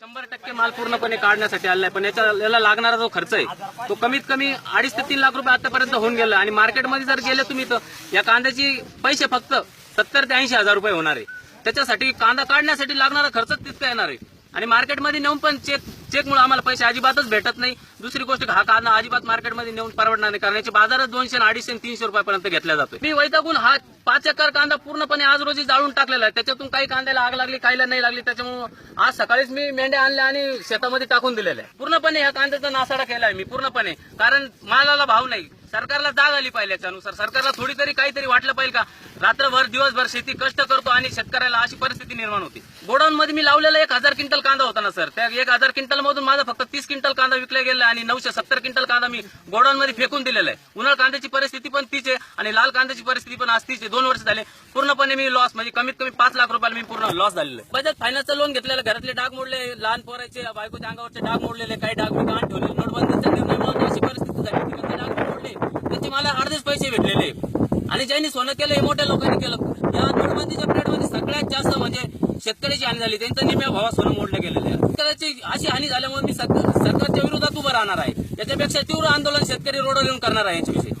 शंभर टक्के माल पूर्णपणे काढण्यासाठी आलाय पण याच्या याला लागणारा जो खर्च आहे तो कमीत कमी अडीच ते तीन लाख रुपये आतापर्यंत होऊन गेला आणि मार्केटमध्ये जर गेले तुम्ही तर या कांद्याची पैसे फक्त सत्तर ते ऐंशी हजार रुपये होणार आहे. त्याच्यासाठी कांदा काढण्यासाठी लागणारा खर्च तितका येणार आहे. आणि मार्केटमध्ये नेऊन पण चेक चेकमुळे आम्हाला पैसे अजिबातच भेटत नाही. दुसरी गोष्ट हा कांदा अजिबात मार्केटमध्ये नेऊन परवडणार नाही. कारण याचे बाजारात दोनशे अडीचशे तीनशे रुपयापर्यंत घेतला जातो मी वैतागून हा पाच एकर कांदा पूर्णपणे आज रोजी जाळून टाकलेला आहे. त्याच्यातून काही कांद्याला आग लागली काहीला नाही लागली. त्याच्यामुळे आज सकाळीच मी मेंढ्या आणल्या आणि शेतामध्ये टाकून दिलेल्या आहे पूर्णपणे ह्या कांद्याचा नासाडा केला आहे मी पूर्णपणे. कारण मालाला भाव नाही. सरकारला जाग आली पाहिजे याच्यानुसार. सरकारला थोडी तरी काहीतरी वाटलं पाहिजे का? रात्रभर दिवसभर शेती कष्ट करतो आणि शेतकऱ्याला अशी परिस्थिती निर्माण होती. गोडाऊन मध्ये मी लावलेला एक हजार क्विंटल कांदा होता ना सर. त्या एक हजार क्विंटल मधून माझा फक्त तीस क्विंटल कांदा विकला गेला आणि नऊशे सत्तर क्विंटल कांदा मी गोडाऊन मध्ये फेकून दिलेला आहे. उन्हाळ कांद्याची परिस्थिती पण तीच आहे आणि लाल कांद्याची परिस्थिती पण आज तीच आहे. दोन वर्ष झाले पूर्णपणे मी लॉस म्हणजे कमीत कमी पाच लाख रुपयाला मी पूर्ण लॉस झालेलं आहे. बजाज फायनान्सचं लोन घेतलेलं घरातले डाग मोडले लहान पोराचे बायकोच्या अंगावरचे डाग मोडलेले काही डाग मी गाण ठेवले नोटबंदीचा निर्णय म्हणून अशी परिस्थिती झाली तिकडचे डाग मी मोडले त्याचे मला अर्धेच पैसे भेटलेले आणि ज्यांनी सोनं केलं हे मोठ्या लोकांनी केलं. या नोटबंदीच्या पिरियडमध्ये सगळ्यात जास्त म्हणजे शेतकऱ्याची हानी झाली. त्यांचं निम्या भावा सोनं मोडलं गेलेलं आहे. शेतकऱ्याची अशी हानी झाल्यामुळे मी सरकार- सरकारच्या विरोधात उभं राहणार आहे. याच्यापेक्षा तीव्र आंदोलन शेतकरी रोडवर येऊन करणार आहे याच्याविषयी.